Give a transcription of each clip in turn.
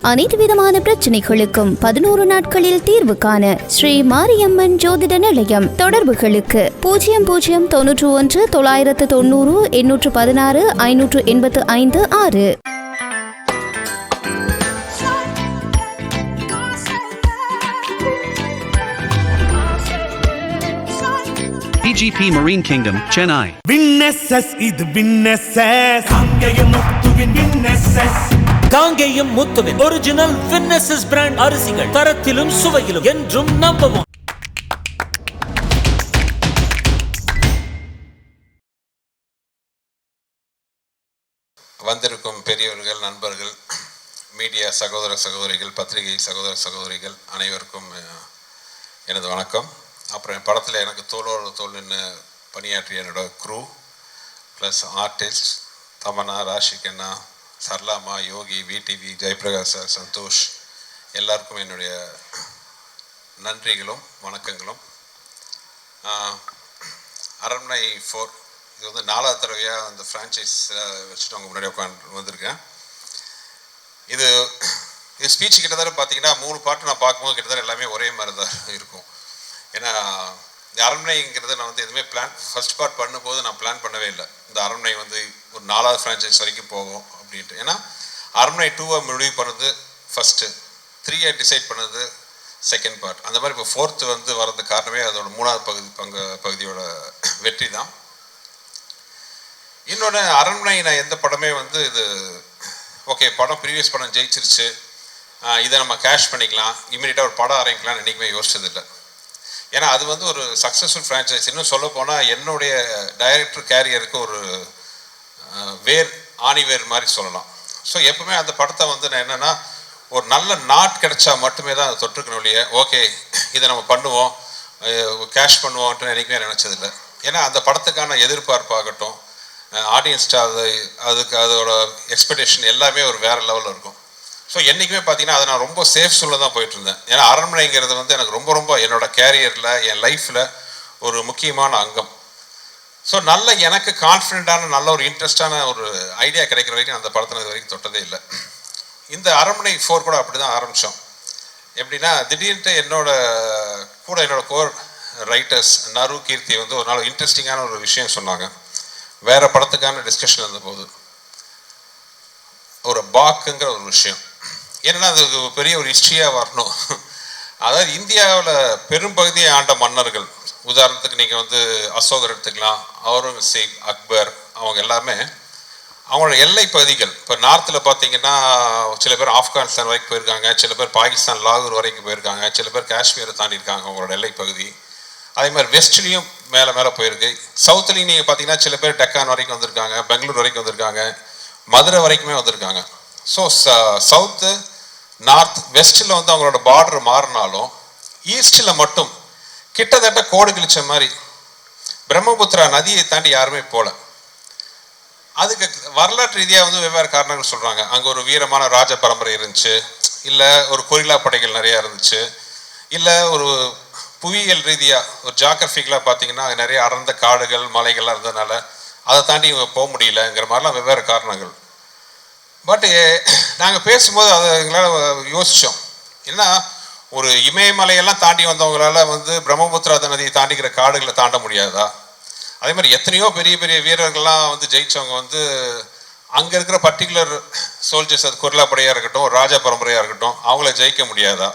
அனைத்து விதமான பிரச்சனைகளுக்கும் பதினோரு நாட்களில் தீர்வு காண ஸ்ரீ மாரியம்மன் ஜோதிட நிலையம் தொடர்புகளுக்கு பூஜ்ஜியம் பூஜ்ஜியம் தொன்னூற்று ஒன்று தொள்ளாயிரத்து தொண்ணூறு எண்ணூற்று பதினாறு ஐநூற்று எண்பத்து ஐந்து ஆறு PGP Marine Kingdom, Chennai. விண்ணெஸ்எஸ் இது விண்ணெஸ்எஸ் காங்கேய முத்துவின் விண்ணெஸ்எஸ் காங்கேயம் முத்துவின் ஒரிஜினல் வின்னசஸ் பிராண்ட் அரிசிகள் தரத்திலும் சுவையிலும் என்றும் நம்பவும். வந்திருக்கும் பெரியவர்கள் நண்பர்கள் மீடியா சகோதர சகோதரிகள் பத்திரிகை சகோதர சகோதரிகள் அனைவருக்கும் எனது வணக்கம். அப்புறம் என் படத்தில் எனக்கு தோளோடு தோல் நின்று பணியாற்றிய என்னோட crew plus artist Tamannaah Rashi Khanna சர்லாமா Yogi VTV Jayaprakash sir Santhosh எல்லாருக்கும் என்னுடைய நன்றிகளும் வணக்கங்களும். அரண்மனை ஃபோர் இது வந்து நாலாவது தடவையாக அந்த ஃப்ரான்ச்சைஸ் வச்சுட்டு அவங்க முன்னாடி உட்காந்து வந்திருக்கேன். இது இது ஸ்பீச் கிட்டத்தட்ட பார்த்தீங்கன்னா மூணு பாட்டு நான் பார்க்கும்போது கிட்டத்தட்ட எல்லாமே ஒரே மாதிரி தான் இருக்கும். ஏன்னா இந்த அரண்மனைங்கிறது நான் வந்து எதுவுமே பிளான் ஃபர்ஸ்ட் பார்ட் பண்ணும்போது நான் பிளான் பண்ணவே இல்லை. இந்த அரண்மனை வந்து ஒரு நாலாவது ஃப்ரான்ச்சைஸ் வரைக்கும் போகும். அப்படின்ட்டு ஏன்னா அரண்மனை டூவை முடிவு பண்ணது ஃபஸ்ட்டு த்ரீயை டிசைட் பண்ணது செகண்ட் பார்ட் அந்த மாதிரி இப்போ ஃபோர்த்து வந்து வர்றதுக்கு காரணமே அதோட மூணாவது பகுதி பங்கு பகுதியோட வெற்றி தான். இன்னொன்று அரண்மனை நான் எந்த படமே வந்து இது ஓகே படம் ப்ரீவியஸ் படம் ஜெயிச்சிருச்சு. இதை நம்ம கேஷ் பண்ணிக்கலாம். இமீடியட்டாக ஒரு படம் ஆரம்பிக்கலாம்னு என்றைக்குமே யோசிச்சதில்லை. ஏன்னா அது வந்து ஒரு சக்ஸஸ்ஃபுல் ஃப்ரான்ச்சைஸ் இன்னும் சொல்ல போனால் என்னுடைய டைரக்டர் கேரியருக்கு ஒரு வேர் ஆணிவேர் மாதிரி சொல்லலாம். ஸோ எப்பவுமே அந்த படத்தை வந்து நான் என்னென்னா ஒரு நல்ல நாட் கிடைச்சா மட்டுமே தான் அதை தொற்றுக்கணும் இல்லையே. ஓகே இதை நம்ம பண்ணுவோம். கேஷ் பண்ணுவோம்ட்டு என்றைக்குமே நினச்சதில்லை. ஏன்னா அந்த படத்துக்கான எதிர்பார்ப்பாகட்டும் ஆடியன்ஸ்ட்டு அது அதுக்கு அதோட எக்ஸ்பெக்டேஷன் எல்லாமே ஒரு வேறு லெவலில் இருக்கும். ஸோ என்றைக்குமே பார்த்தீங்கன்னா அதை நான் ரொம்ப சேஃப் சொல்ல தான் போயிட்டு இருந்தேன் ஏன்னா அரண்மனைங்கிறது வந்து எனக்கு ரொம்ப ரொம்ப என்னோட கேரியரில் என் லைஃப்பில் ஒரு முக்கியமான அங்கம். ஸோ நல்ல எனக்கு கான்ஃபிடென்ட்டான நல்ல ஒரு இன்ட்ரெஸ்டான ஒரு ஐடியா கிடைக்கிற வரைக்கும் அந்த படத்தில் இது வரைக்கும் தொட்டதே இல்லை. இந்த அரண்மனை ஃபோர் கூட அப்படி தான் ஆரம்பித்தோம் எப்படின்னா திடீர்னு என்னோட கூட என்னோட கோர் ரைட்டர்ஸ் நரு கீர்த்தி வந்து ஒரு நாள் இன்ட்ரெஸ்டிங்கான ஒரு விஷயம் சொன்னாங்க. வேறு படத்துக்கான டிஸ்கஷன் இருந்தபோது ஒரு பாக்குங்கிற ஒரு விஷயம். ஏன்னா அது ஒரு பெரிய ஒரு ஹிஸ்ட்ரியாக வரணும். அதாவது இந்தியாவில் பெரும்பகுதியை ஆண்ட மன்னர்கள். உதாரணத்துக்கு நீங்கள் வந்து அசோகர் எடுத்துக்கலாம் அவுரங்கசீப் அக்பர் அவங்க எல்லாமே அவங்களோட எல்லை பகுதிகள். இப்போ நார்த்தில் பார்த்தீங்கன்னா சில பேர் ஆப்கானிஸ்தான் வரைக்கும் போயிருக்காங்க சில பேர் பாகிஸ்தான் லாகூர் வரைக்கும் போயிருக்காங்க சில பேர் காஷ்மீரை தாண்டி இருக்காங்க அவங்களோட எல்லை பகுதி. அதே மாதிரி வெஸ்ட்லேயும் மேலே மேலே போயிருக்கு. சவுத்துலேயும் நீங்கள் பார்த்தீங்கன்னா சில பேர் டெக்கான் வரைக்கும் வந்திருக்காங்க பெங்களூர் வரைக்கும் வந்திருக்காங்க மதுரை வரைக்குமே வந்திருக்காங்க. ஸோ ச சவுத்து நார்த் வெஸ்ட்டில் வந்து அவங்களோட பார்டர் மாறினாலும் ஈஸ்டில் மட்டும் கிட்டத்தட்ட கோடு கிழிச்ச மாதிரி. பிரம்மபுத்திரா நதியை தாண்டி யாருமே போகல அதுக்கு வரலாற்று ரீதியாக வந்து வெவ்வேறு காரணங்கள் சொல்கிறாங்க அங்கே ஒரு வீரமான ராஜ பரம்பரை இருந்துச்சு. இல்லை ஒரு கொரில்லா படைகள் நிறையா இருந்துச்சு. இல்லை ஒரு புவியியல் ரீதியாக ஒரு ஜாகிரபிக்கலாக பார்த்தீங்கன்னா அங்கே நிறைய அடர்ந்த காடுகள் மலைகள்லாம் இருந்ததுனால அதை தாண்டி இவங்க போக முடியலங்கிற மாதிரிலாம் வெவ்வேறு காரணங்கள். பட்டு நாங்கள் பேசும்போது அதை எங்களால் யோசித்தோம் ஏன்னா ஒரு இமயமலையெல்லாம் தாண்டி வந்தவங்களால வந்து பிரம்மபுத்திரா நதியை தாண்டிக்கிற காடுகளை தாண்ட முடியாதா? அதே மாதிரி எத்தனையோ பெரிய பெரிய வீரர்கள்லாம் வந்து ஜெயிச்சவங்க வந்து அங்கே இருக்கிற பர்டிகுலர் சோல்ஜர்ஸ் அது குரலா படையாக இருக்கட்டும் ராஜா பரம்பரையாக இருக்கட்டும் அவங்கள ஜெயிக்க முடியாதா?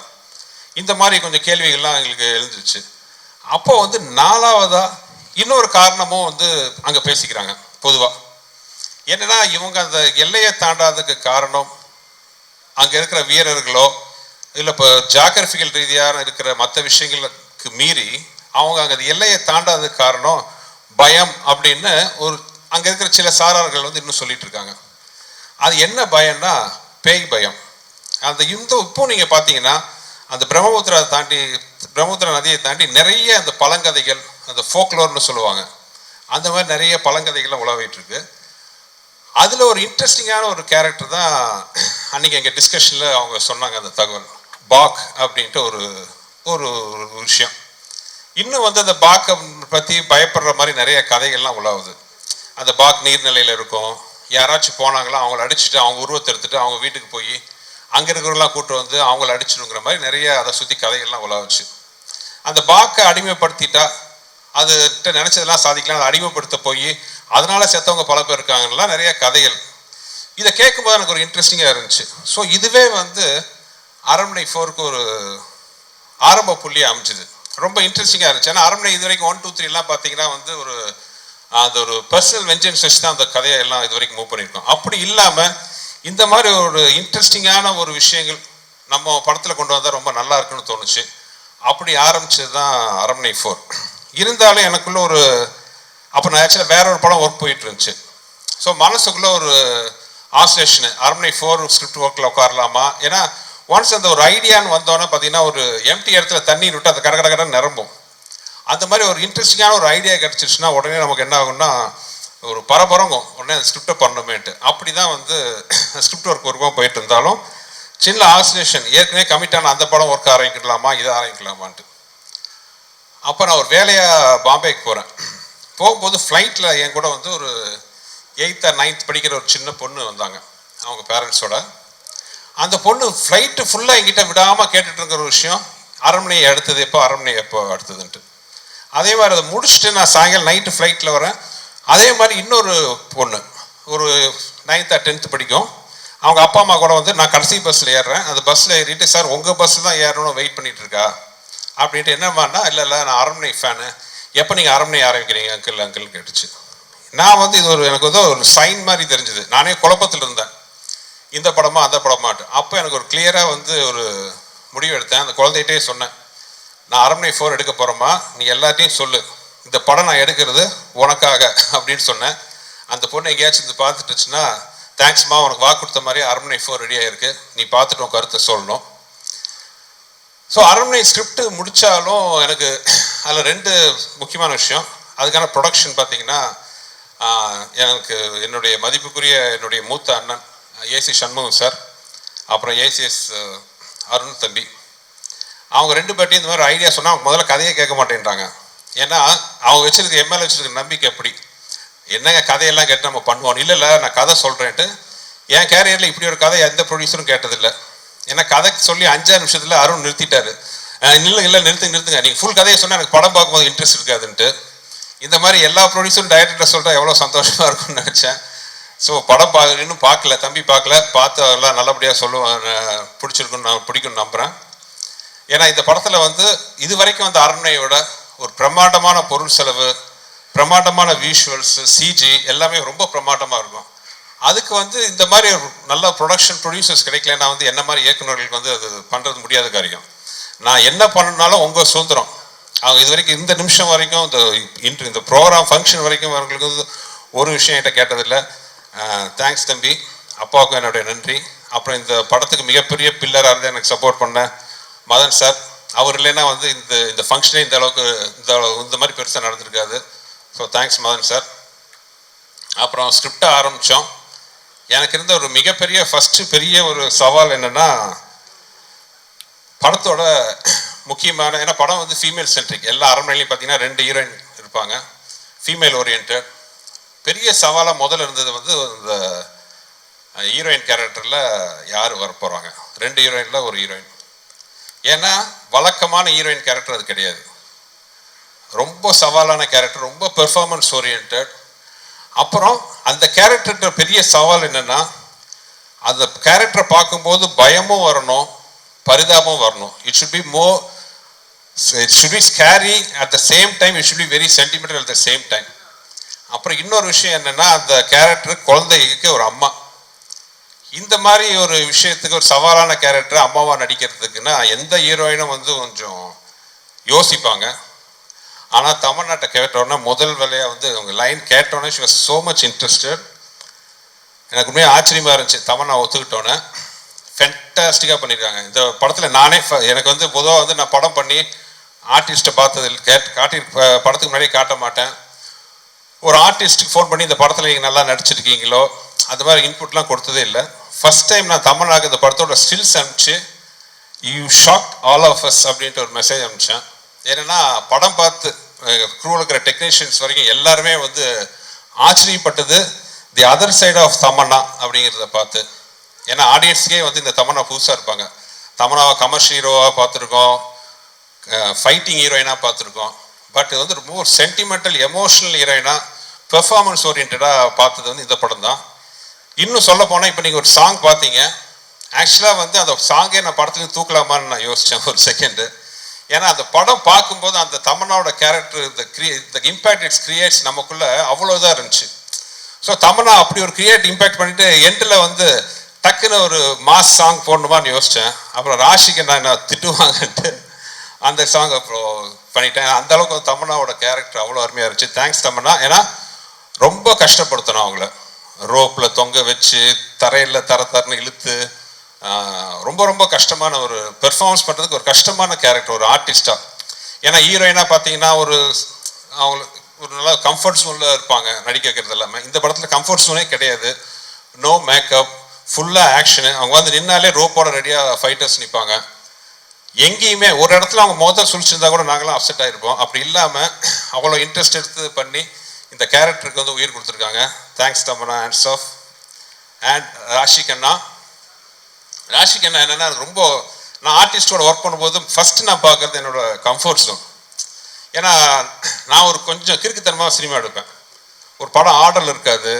இந்த மாதிரி கொஞ்சம் கேள்விகள்லாம் எங்களுக்கு எழுந்துச்சு அப்போ வந்து நாலாவதா இன்னொரு காரணமும் வந்து அங்கே பேசிக்கிறாங்க பொதுவாக என்னன்னா இவங்க அந்த எல்லையை தாண்டாததுக்கு காரணம் அங்கே இருக்கிற வீரர்களோ இல்லை இப்போ ஜாகிரபிக்கல் ரீதியாக இருக்கிற மற்ற விஷயங்களுக்கு மீறி அவங்க அங்கே அது எல்லையை தாண்டாததுக்கு காரணம் பயம் அப்படின்னு ஒரு அங்கே இருக்கிற சில சாரார்கள் வந்து இன்னும் சொல்லிட்டு இருக்காங்க. அது என்ன பயம்னா பேய் பயம். அந்த இந்த இப்போ நீங்கள் பார்த்தீங்கன்னா அந்த பிரம்மபுத்திரா தாண்டி பிரம்மபுத்திரா நதியை தாண்டி நிறைய அந்த பழங்கதைகள் அந்த ஃபோக்லோர்னு சொல்லுவாங்க. அந்த மாதிரி நிறைய பழங்கதைகள்லாம் உலவிட்டு இருக்கு. அதில் ஒரு இன்ட்ரெஸ்டிங்கான ஒரு கேரக்டர் தான் அன்னைக்கு எங்கள் டிஸ்கஷனில் அவங்க சொன்னாங்க அந்த தகவல். பாக் அப்படின்ட்டு ஒரு ஒரு விஷயம். இன்னும் வந்து அந்த பாக்கை பற்றி பயப்படுற மாதிரி நிறைய கதைகள்லாம் உலாவுது. அந்த பாக் நீர்நிலையில் இருக்கும். யாராச்சும் போனாங்களா அவங்கள அடிச்சுட்டு அவங்க உருவத்தை எடுத்துட்டு அவங்க வீட்டுக்கு போய் அங்கே இருக்கிறவங்களாம் கூட்டு வந்து அவங்கள அடிச்சிடுங்கிற மாதிரி நிறைய அதை சுற்றி கதைகள்லாம் உலாவுச்சு. அந்த பாக்கை அடிமைப்படுத்திட்டா அதுகிட்ட நினச்சதெல்லாம் சாதிக்கலாம் அதை அடிமைப்படுத்த போய் அதனால் செத்தவங்க பல பேர் இருக்காங்கலாம் நிறைய கதைகள். இதை கேட்கும்போது எனக்கு ஒரு இன்ட்ரெஸ்டிங்காக இருந்துச்சு. ஸோ இதுவே வந்து அரண்மனை ஃபோருக்கு ஒரு ஆரம்ப புள்ளியை அமைச்சுது. ரொம்ப இன்ட்ரெஸ்டிங்காக இருந்துச்சு. ஏன்னா அரண்மனை இது வரைக்கும் ஒன் டூ த்ரீலாம் பார்த்தீங்கன்னா வந்து ஒரு அந்த ஒரு பர்சனல் வெஞ்சன்ஸ் வச்சு தான் அந்த கதையை எல்லாம் இது வரைக்கும் மூவ் பண்ணியிருக்கோம். அப்படி இல்லாமல் இந்த மாதிரி ஒரு இன்ட்ரெஸ்டிங்கான ஒரு விஷயங்கள் நம்ம படத்தில் கொண்டு வந்தால் ரொம்ப நல்லா இருக்குன்னு தோணுச்சு. அப்படி ஆரம்பிச்சது தான் அரண்மனை ஃபோர் இருந்தாலும் எனக்குள்ள ஒரு அப்போ நான் ஆக்சுவலாக வேற ஒரு படம் ஒர்க் போயிட்டு இருந்துச்சு. ஸோ மனசுக்குள்ளே ஒரு ஆசோசியேஷனு அரண்மனை ஃபோர் ஸ்கிரிப்ட் ஒர்க்கில் உட்காரலாமா? ஏன்னா ஒன்ஸ் அந்த ஒரு ஐடியான்னு வந்தோன்னே பார்த்தீங்கன்னா ஒரு எம்டி இடத்துல தண்ணி விட்டு அந்த கட கட நிரம்பும். அந்த மாதிரி ஒரு இன்ட்ரெஸ்டிங்கான ஒரு ஐடியா கிடச்சிருச்சுன்னா உடனே நமக்கு என்ன ஆகும்னா ஒரு பரபரங்கும். உடனே அந்த ஸ்கிரிப்டை பண்ணணுமேட்டு அப்படி தான் வந்து ஸ்கிரிப்ட் ஒர்க் ஒர்க்கும் போயிட்டு இருந்தாலும் சின்ன ஆசோசியேஷன் ஏற்கனவே கமிட்டான அந்த படம் ஒர்க் ஆரம்பிக்கலாமா இதை ஆரம்பிக்கலாமான்ட்டு. அப்போ நான் ஒரு வேலையாக பாம்பேக்கு போகிறேன் போகும்போது ஃப்ளைட்டில் என் கூட வந்து ஒரு எயித்தா நைன்த் படிக்கிற ஒரு சின்ன பொண்ணு வந்தாங்க. அவங்க பேரண்ட்ஸோட அந்த பொண்ணு ஃப்ளைட்டு ஃபுல்லாக எங்கிட்ட விடாமல் கேட்டுட்டு இருக்கிற ஒரு விஷயம் அரண்மனை அடுத்தது எப்போ அரண்மனை எப்போ அடுத்ததுன்ட்டு. அதே மாதிரி அதை முடிச்சுட்டு நான் சாயங்காலம் நைட்டு ஃப்ளைட்டில் வரேன். அதே மாதிரி இன்னொரு பொண்ணு ஒரு நைன்த்தா டென்த்து படிக்கும். அவங்க அப்பா அம்மா கூட வந்து நான் கடைசி பஸ்ஸில் ஏறுறேன். அந்த பஸ்ஸில் ஏறிட்டு சார் உங்கள் பஸ்ஸில் தான் ஏறணும்னு வெயிட் பண்ணிகிட்டு இருக்கா அப்படின்ட்டு என்னம்மாண்ணா இல்லை இல்லை நான் அரண்மனை ஃபேனு எப்போ நீங்கள் அரண்மனை ஆரம்பிக்கிறீங்க அங்கிள் அங்கிள் கேட்டுச்சு. நான் வந்து இது ஒரு எனக்கு வந்து ஒரு சைன் மாதிரி தெரிஞ்சுது. நானே குழப்பத்தில் இருந்தேன் இந்த படமா அந்த படமாட்டு அப்போ எனக்கு ஒரு கிளியராக வந்து ஒரு முடிவு எடுத்தேன். அந்த குழந்தைகிட்டே சொன்னேன். நான் அரண்மனை ஃபோர் எடுக்க போகிறோமா நீ எல்லாத்தையும் சொல்லு. இந்த படம் நான் எடுக்கிறது உனக்காக அப்படின்னு சொன்னேன். அந்த பொண்ணு எங்கேயாச்சும் இது பார்த்துட்டுச்சுன்னா தேங்க்ஸ்மா உனக்கு வாக்கு கொடுத்த மாதிரி அரண்மனை ஃபோர் ரெடியாக ஆகிருக்கு நீ பார்த்துட்டு உன் கருத்தை சொல்லணும். ஸோ அரண்மனை ஸ்கிரிப்ட் முடித்தாலும் எனக்கு அதில் ரெண்டு முக்கியமான விஷயம். அதுக்கான ப்ரொடக்ஷன் பார்த்தீங்கன்னா எனக்கு என்னுடைய மதிப்புக்குரிய என்னுடைய மூத்த அண்ணன் ஏசி சண்முகம் சார். அப்புறம் ஏசிஎஸ் அருண் தம்பி. அவங்க ரெண்டு பேர்ட்டையும் இந்த மாதிரி ஐடியா சொன்னால் அவங்க முதல்ல கதையே கேட்க மாட்டேன்றாங்க. ஏன்னா அவங்க வச்சிருக்க எம்எல்ஏ வச்சிருக்க நம்பிக்கை எப்படி? என்னங்க கதையெல்லாம் கேட்டு நம்ம பண்ணுவோம்? இல்லை இல்லை நான் கதை சொல்கிறேன்ட்டு என் கேரியரில் இப்படி ஒரு கதை எந்த ப்ரொடியூசரும் கேட்டதில்லை. ஏன்னா கதை சொல்லி அஞ்சாறு நிமிஷத்தில் அருண் நிறுத்திட்டாரு. இல்லை இல்லை நிறுத்துங்க நிறுத்துங்க. நீங்கள் ஃபுல் கதையை சொன்னால் எனக்கு படம் பார்க்கும்போது இன்ட்ரெஸ்ட் இருக்காதுன்ட்டு. இந்த மாதிரி எல்லா ப்ரொடியூசரும் டைரக்டர் சொல்லிட்டா எவ்வளோ சந்தோஷமாக இருக்கும்னு நினச்சேன். ஸோ படம் பா இன்னும் பார்க்கல தம்பி பார்க்கல பார்த்து எல்லாம் நல்லபடியாக சொல்லுவேன் பிடிச்சிருக்குன்னு நான் பிடிக்கும்னு நம்புகிறேன் ஏன்னா இந்த படத்தில் வந்து இது வரைக்கும் அந்த அரண்மனையோட ஒரு பிரம்மாண்டமான பொருள் செலவு பிரம்மாண்டமான விஷுவல்ஸ் சிஜி எல்லாமே ரொம்ப பிரம்மாண்டமாக இருக்கும். அதுக்கு வந்து இந்த மாதிரி ஒரு நல்ல ப்ரொடக்ஷன் ப்ரொடியூசர்ஸ் கிடைக்கலன்னா வந்து என்ன மாதிரி இயக்குநர்களுக்கு வந்து அது பண்ணுறது முடியாத காரியம். நான் என்ன பண்ணனாலும் உங்கள் சுதந்திரம். அவங்க இது வரைக்கும் இந்த நிமிஷம் வரைக்கும் இந்த இன்ட்ரி இந்த ப்ரோக்ராம் ஃபங்க்ஷன் வரைக்கும் அவங்களுக்கு வந்து ஒரு விஷயம் என்கிட்ட கேட்டதில்லை. தேங்க்ஸ் தம்பி. அப்பாவுக்கும் என்னுடைய நன்றி. அப்புறம் இந்த படத்துக்கு மிகப்பெரிய பில்லராக இருந்து எனக்கு சப்போர்ட் பண்ண மதன் சார் அவர் இல்லைன்னா வந்து இந்த இந்த ஃபங்க்ஷனே இந்த அளவுக்கு இந்த இந்த மாதிரி பெருசாக நடந்திருக்காது. ஸோ தேங்க்ஸ் மதன் சார் அப்புறம் ஸ்கிரிப்டை ஆரம்பித்தோம் எனக்கு இருந்த ஒரு மிகப்பெரிய ஃபஸ்ட்டு பெரிய ஒரு சவால் என்னென்னா படத்தோட முக்கியமான ஏன்னா படம் வந்து ஃபீமேல் சென்ட்ரிக் எல்லா அரண்மனையிலையும் பார்த்தீங்கன்னா ரெண்டு ஹீரோயின் இருப்பாங்க. ஃபீமேல் ஓரியன்ட் பெரிய சவாலாக முதல்ல இருந்தது வந்து இந்த ஹீரோயின் கேரக்டரில் யார் வரப்போகிறாங்க ரெண்டு ஹீரோயினில் ஒரு ஹீரோயின் ஏன்னா வழக்கமான ஹீரோயின் கேரக்டர் அது கிடையாது. ரொம்ப சவாலான கேரக்டர் ரொம்ப பெர்ஃபார்மன்ஸ் ஓரியன்ட் அப்புறம் அந்த கேரக்டர்கிட்ட பெரிய சவால் என்னென்னா அந்த கேரக்டரை பார்க்கும்போது பயமும் வரணும் பரிதாபமும் வரணும். It should be more it should be scary at the same time it should be very sentimental at the same time அப்புறம் இன்னொரு விஷயம் என்னன்னா அந்த கேரக்டர் குழந்தைக்கு ஒரு அம்மா. இந்த மாதிரி ஒரு விஷயத்துக்கு ஒரு சவாலான கேரக்டர் அம்மாவா நடிக்கிறதுக்குன்னா எந்த ஹீரோயினும் வந்து கொஞ்சம் யோசிப்பாங்க. ஆனால் தமிழ்நாட்டை கேட்டோன்னே முதல் வேலையாக வந்து அவங்க லைன் கேட்டோன்னே she was so much interested எனக்கு உண்மையாக ஆச்சரியமாக இருந்துச்சு தமிழ் ஒத்துக்கிட்டோன்னே ஃபென்டாஸ்டிக்காக பண்ணியிருக்காங்க இந்த படத்தில் நானே எனக்கு வந்து பொதுவாக வந்து நான் படம் பண்ணி ஆர்டிஸ்ட்டை பார்த்தது கேட் காட்டி படத்துக்கு முன்னாடியே காட்ட மாட்டேன். ஒரு ஆர்டிஸ்ட்டுக்கு ஃபோன் பண்ணி இந்த படத்தில் நீங்கள் நல்லா நடிச்சிருக்கீங்களோ அந்த மாதிரி இன்புட்லாம் கொடுத்ததே இல்லை. ஃபஸ்ட் டைம் நான் தமிழ்நாடு இந்த படத்தோட ஸ்டில்ஸ் அனுப்பிச்சு you shock all of us அப்படின்ட்டு ஒரு மெசேஜ் அனுப்பிச்சேன். ஏன்னா படம் பார்த்து க்ரூவில் இருக்கிற டெக்னீஷியன்ஸ் வரைக்கும் எல்லாருமே வந்து ஆச்சரியப்பட்டது the other side of Tamannaah அப்படிங்கிறத பார்த்து. ஏன்னா ஆடியன்ஸ்க்கே வந்து இந்த தமன்னா புதுசாக இருப்பாங்க. தமன்னாவை கமர்ஷியல் ஹீரோவாக பார்த்துருக்கோம் ஃபைட்டிங் ஹீரோயினாக பார்த்துருக்கோம். பட் இது வந்து ரொம்ப ஒரு சென்டிமெண்டல் எமோஷனல் ஹீரோயினாக பெர்ஃபார்மன்ஸ் ஓரியன்டாக பார்த்தது வந்து இந்த படம் தான் இன்னும் சொல்ல போனால் இப்போ நீங்கள் ஒரு சாங் பார்த்தீங்க. ஆக்சுவலாக வந்து அந்த சாங்கே நான் படத்துலேருந்து தூக்கலாமான்னு நான் யோசித்தேன் ஒரு செகண்டு ஏன்னா அந்த படம் பார்க்கும்போது அந்த தமனாவோட கேரக்டர் இந்த கிரியே இந்த இம்பேக்ட் இட்ஸ் கிரியேட்ஸ் நமக்குள்ளே அவ்வளோதான் இருந்துச்சு. ஸோ தமனா அப்படி ஒரு கிரியேட் இம்பேக்ட் பண்ணிட்டு எண்டில் வந்து டக்குன்னு ஒரு மாஸ் சாங் போடணுமான்னு யோசித்தேன் அப்புறம் ராஷிக்கு நான் என்ன திட்டுவாங்கன்ட்டு அந்த சாங் அப்புறம் பண்ணிட்டேன். அந்த அளவுக்கு கேரக்டர் அவ்வளோ அருமையாக இருந்துச்சு. தேங்க்ஸ் தமன்னா. ஏன்னா ரொம்ப கஷ்டப்படுத்தணும் அவங்கள. ரோப்பில் தொங்க வச்சு தரையில் தர தரன்னு இழுத்து ரொம்ப ரொம்ப கஷ்டமான ஒரு பெர்ஃபார்மன்ஸ் பண்ணுறதுக்கு ஒரு கஷ்டமான கேரக்டர் ஒரு ஆர்டிஸ்டாக ஏன்னா ஹீரோயினாக பார்த்தீங்கன்னா ஒரு அவங்களுக்கு ஒரு நல்லா கம்ஃபர்ட் ஜோனில் இருப்பாங்க நடிக்க வைக்கிறது எல்லாமே. இந்த படத்தில் கம்ஃபர்ட் ஜோனே கிடையாது. நோ மேக்கப் ஃபுல்லாக ஆக்ஷனு அவங்க வந்து நின்னாலே ரோப்போட ரெடியாக ஃபைட்டர்ஸ் நிற்பாங்க எங்கேயுமே ஒரு இடத்துல அவங்க மொதல் சுழிச்சிருந்தா கூட நாங்களாம் அப்செட் ஆகிருப்போம் அப்படி இல்லாமல் அவ்வளோ இன்ட்ரெஸ்ட் எடுத்து பண்ணி இந்த கேரக்டருக்கு வந்து உயிர் கொடுத்துருக்காங்க. Thanks Tamannaah and of and Rashi Khanna. Rashi Khanna என்னென்னா ரொம்ப நான் ஆர்டிஸ்டோட ஒர்க் பண்ணும்போது ஃபர்ஸ்ட் நான் பார்க்கறது என்னோட கம்ஃபர்ட் ஜோன் ஏன்னா நான் ஒரு கொஞ்சம் கிறுக்குத்தனமாக சினிமா எடுப்பேன். ஒரு படம் ஆர்டரில் இருக்காது.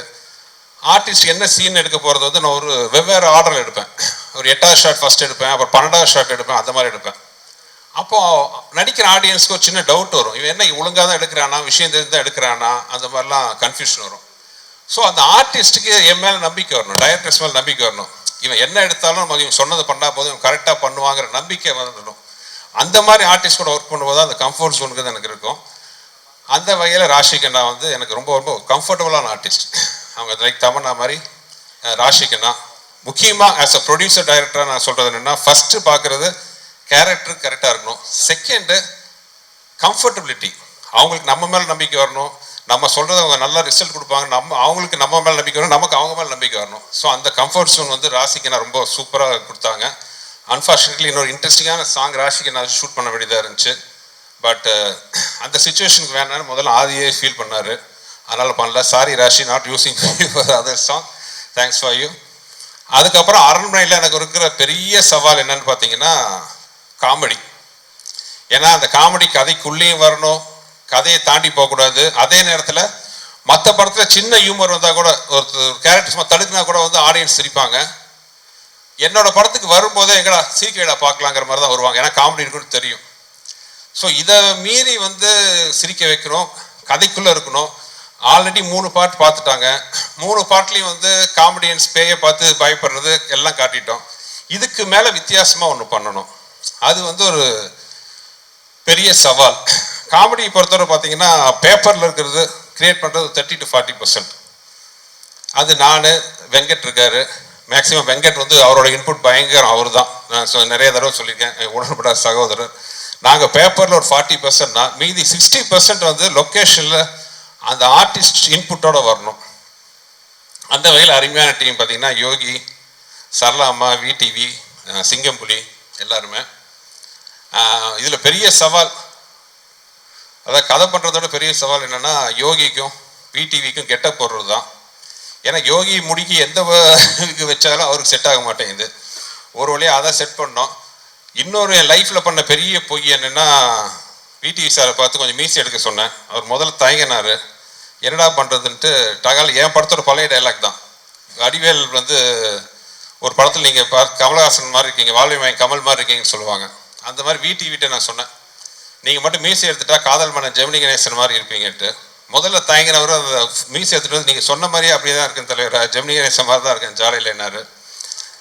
ஆர்டிஸ்ட் என்ன சீன் எடுக்க போகிறது வந்து நான் ஒரு வெவ்வேறு ஆர்டரில் எடுப்பேன். ஒரு எட்டாவது ஷாட் ஃபஸ்ட் எடுப்பேன் அப்புறம் பன்னெண்டாவது ஷாட் எடுப்பேன் அந்த மாதிரி எடுப்பேன். அப்போ நடிக்கிற ஆடியன்ஸ்க்கு ஒரு சின்ன டவுட் வரும். இவன் என்ன ஒழுங்காக தான் எடுக்கிறானா விஷயம் தெரிஞ்சு தான் எடுக்கிறானா அந்த மாதிரிலாம் கன்ஃபியூஷன் வரும். ஸோ அந்த ஆர்டிஸ்ட்டுக்கு என் மேலே நம்பிக்கை வரணும். டைரக்டர்ஸ் மேலே நம்பிக்கை வரணும். இவன் என்ன எடுத்தாலும் நம்ம இவன் சொன்னது பண்ணால் போதும் இவன் கரெக்டாக பண்ணுவாங்கிற நம்பிக்கை வந்துடணும் அந்த மாதிரி ஆர்டிஸ்ட் கூட ஒர்க் பண்ணும்போது அந்த கம்ஃபர்ட் ஜோனுக்கு தான் எனக்கு இருக்கும். அந்த வகையில் ராஷிகண்ணா வந்து எனக்கு ரொம்ப ரொம்ப கம்ஃபர்டபுளான ஆர்டிஸ்ட் அவங்க லைக் தமன்னா மாதிரி ராஷிகண்ணா முக்கியமாக ஆஸ் அ ப்ரொடியூசர் டைரக்டராக நான் சொல்கிறது என்னென்னா ஃபஸ்ட்டு பார்க்குறது கேரக்டர் கரெக்டாக இருக்கணும். செகண்டு கம்ஃபர்டபிலிட்டி அவங்களுக்கு நம்ம மேலே நம்பிக்கை வரணும். நம்ம சொல்கிறது அவங்க நல்ல ரிசல்ட் கொடுப்பாங்க. நம்ம அவங்களுக்கு நம்ம மேலே நம்பிக்கை வரணும். நமக்கு அவங்க மேலே நம்பிக்கை வரணும். ஸோ அந்த கம்ஃபர்ட் ஜோன் வந்து ராசிக்கு நான் ரொம்ப சூப்பராக கொடுத்தாங்க. அன்ஃபார்ச்சுனேட்லி இன்னொரு இன்ட்ரெஸ்டிங்கான சாங் ராசிக்கு நான் ஷூட் பண்ண வேண்டியதாக இருந்துச்சு. பட் uh, அந்த சுச்சுவேஷனுக்கு வேணாம்னு முதல்ல ஆதியே ஃபீல் பண்ணார். அதனால் பண்ணல. Sorry Raashi not using other song thanks for you அதுக்கப்புறம் அரண்மனையில் எனக்கு இருக்கிற பெரிய சவால் என்னன்னு பார்த்தீங்கன்னா காமெடி. ஏன்னா அந்த காமெடி கதைக்குள்ளேயும் வரணும் கதையை தாண்டி போகக்கூடாது. அதே நேரத்தில் மற்ற படத்தில் சின்ன ஹியூமர் வந்தால் கூட ஒரு கேரக்டர்ஸ் தடுக்குனா கூட வந்து ஆடியன்ஸ் சிரிப்பாங்க. என்னோட படத்துக்கு வரும்போதே எங்கடா சிரிக்கடா பார்க்கலாங்கிற மாதிரி தான் வருவாங்க. ஏன்னா காமெடி இருக்குன்னு தெரியும். ஸோ இதை மீறி வந்து சிரிக்க வைக்கணும் கதைக்குள்ளே இருக்கணும். ஆல்ரெடி மூணு பார்ட் பார்த்துட்டாங்க. மூணு பார்ட்லேயும் வந்து காமெடியன்ஸ் பேயை பார்த்து பயப்படுறது எல்லாம் காட்டிட்டோம். இதுக்கு மேலே வித்தியாசமாக ஒன்று பண்ணணும். அது வந்து ஒரு பெரிய சவால். காமெடி பொறுத்தவரை பார்த்தீங்கன்னா பேப்பரில் இருக்கிறது கிரியேட் பண்ணுறது தேர்ட்டி டு ஃபார்ட்டி பர்சன்ட் அது நான் வெங்கட் இருக்காரு. மேக்ஸிமம் வெங்கட் வந்து அவரோட இன்புட் பயங்கரம். அவர் தான் நான் நிறைய தடவை சொல்லியிருக்கேன். என் உடன்படாத சகோதரர். நாங்கள் பேப்பரில் ஒரு ஃபார்ட்டி பர்சன்ட்னா மீதி சிக்ஸ்டி பர்சன்ட் வந்து லொக்கேஷனில் அந்த ஆர்டிஸ்ட் இன்புட்டோட வரணும். அந்த வகையில் அருமையான டீம் பார்த்தீங்கன்னா யோகி சரளாம்மா விடிவி சிங்கம்புலி எல்லாருமே. இதில் பெரிய சவால். அதாவது கதை பண்ணுறதோட பெரிய சவால் என்னென்னா யோகிக்கும் பிடிவிக்கும் கெட்ட போடுறது தான். ஏன்னா யோகி முடிக்கு எந்த இதுக்கு வச்சாலும் அவருக்கு செட் ஆக மாட்டேங்குது. ஒரு வழியாக அதை செட் பண்ணோம். இன்னொரு என் லைஃப்பில் பண்ண பெரிய பொய் என்னென்னா விடிவி சாரை பார்த்து கொஞ்சம் மீசி எடுக்க சொன்னேன். அவர் முதல்ல தயங்கினார். என்னடா பண்ணுறதுன்ட்டு டகால் என் படத்தோட பழைய டைலாக் தான். அடிவேல் வந்து ஒரு படத்தில் நீங்கள் பார்த்து கமலஹாசன் மாதிரி இருக்கீங்க வாழ்வை மயன் கமல் மாதிரி இருக்கீங்கன்னு சொல்லுவாங்க. அந்த மாதிரி வீட்டு வீட்டை நான் சொன்னேன். நீங்கள் மட்டும் மீசை எடுத்துட்டா காதல் மன்னன் ஜெமினி கணேசன் மாதிரி இருப்பீங்கன்ட்டு. முதல்ல தயங்கினவர் அந்த மீசை எடுத்துகிட்டு வந்து நீங்கள் சொன்ன மாதிரியே அப்படியே தான் இருக்கேன் தலைவர். ஜெமினி கணேசன் மாதிரி தான் இருக்கேன் ஜாலியில் என்னார்.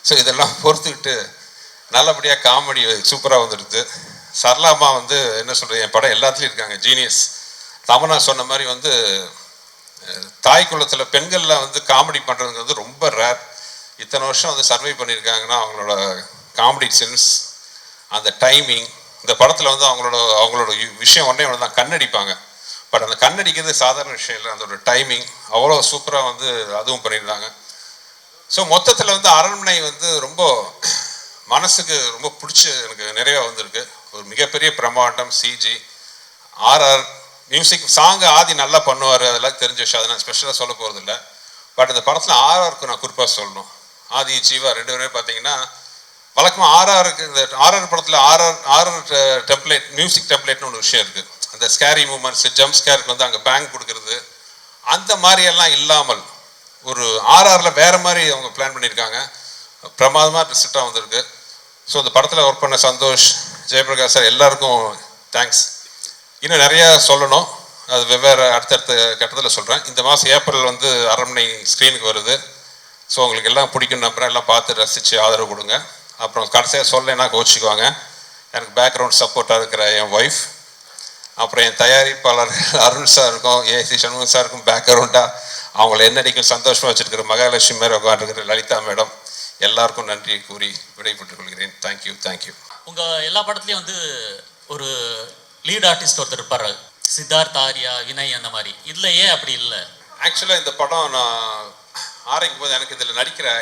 ஸோ இதெல்லாம் பொறுத்துக்கிட்டு நல்லபடியாக காமெடி சூப்பராக வந்துடுது. சரளாமா வந்து என்ன சொல்கிறது என் படம் எல்லாத்துலேயும் இருக்காங்க. ஜீனியஸ் தமனா சொன்ன மாதிரி வந்து தாய் குளத்தில் பெண்களில் வந்து காமெடி பண்ணுறதுங்கிறது ரொம்ப ரேர் இத்தனை வருஷம் வந்து சர்வை பண்ணியிருக்காங்கன்னா அவங்களோட காமெடி சென்ஸ் அந்த டைமிங் இந்த படத்தில் வந்து அவங்களோட அவங்களோட விஷயம் ஒன்றே ஒன்று தான் கண்ணடிப்பாங்க. பட் அந்த கண்ணடிக்கிறது சாதாரண விஷயம் இல்லை அதோட டைமிங் அவ்வளோ சூப்பராக வந்து அதுவும் பண்ணியிருந்தாங்க. ஸோ மொத்தத்தில் வந்து அரண்மனை வந்து ரொம்ப மனசுக்கு ரொம்ப பிடிச்ச எனக்கு நிறைவாக வந்திருக்கு. ஒரு மிகப்பெரிய பிரம்மாண்டம் CG RR music song Aadhi நல்லா பண்ணுவார் அதெல்லாம் தெரிஞ்ச விஷயம். அதை நான் ஸ்பெஷலாக சொல்ல போகிறதில்ல பட் இந்த படத்தில் ஆர்ஆருக்கு நான் குறிப்பாக சொல்லணும். ஆதி ஜீவா ரெண்டு பேருமே பார்த்தீங்கன்னா வழக்கமாக ஆர்ஆர் இந்த ஆர்ஆர் படத்தில் ஆர்ஆர் ஆர்ஆர் டெம்ப்ளேட் மியூசிக் டெம்ப்ளேட்னு ஒரு விஷயம் இருக்குது அந்த ஸ்கேரி மூமெண்ட்ஸ் ஜம்ப் ஸ்கேருக்கு வந்து அங்கே பேங்க் கொடுக்கறது. அந்த மாதிரியெல்லாம் இல்லாமல் ஒரு ஆர்ஆரில் வேறு மாதிரி அவங்க பிளான் பண்ணியிருக்காங்க. பிரமாதமாக ரிசல்ட்டாக வந்திருக்கு. ஸோ இந்த படத்தில் ஒர்க் பண்ண சந்தோஷ் ஜெயபிரகாஷ் சார் எல்லாருக்கும் தேங்க்ஸ் இன்னும் நிறையா சொல்லணும். அது வெவ்வேறு அடுத்தடுத்த கட்டத்தில் சொல்கிறேன் இந்த மாதம் ஏப்ரல் வந்து அரண்மனை ஸ்க்ரீனுக்கு வருது. ஸோ உங்களுக்கு எல்லாம் பிடிக்கும் நம்புறேன். எல்லாம் பார்த்து ரசித்து ஆதரவு கொடுங்க. அப்புறம் கடைசியாக சொல்லலைன்னா கோச்சிக்குவாங்க? எனக்கு பேக்ரவுண்ட் சப்போர்ட்டாக இருக்கிற என் ஒய்ஃப் அப்புறம் என் தயாரிப்பாளர் அருண் சாருக்கும் ஏசி சண்முகம் சாருக்கும் பேக்ரவுண்டாக அவங்கள என்னடிக்கும் சந்தோஷமாக வச்சிருக்கிற மகாலட்சுமி மேலே உட்காந்துருக்கிற லலிதா மேடம் எல்லாருக்கும் நன்றி கூறி விடைபெற்றுக் கொள்கிறேன். தேங்க்யூ தேங்க்யூ உங்க எல்லா படத்துலயும் வந்து ஒரு லீட் ஆர்டிஸ்ட் ஒருத்தர் இருப்பாரு. சித்தார்த் ஆர்யா வினய் அந்த மாதிரி. இதுல ஏன் அப்படி இல்லை? ஆக்சுவலாக இந்த படம் நான் ஆரம்பிக்கும் போது எனக்கு இதில் நடிக்கிற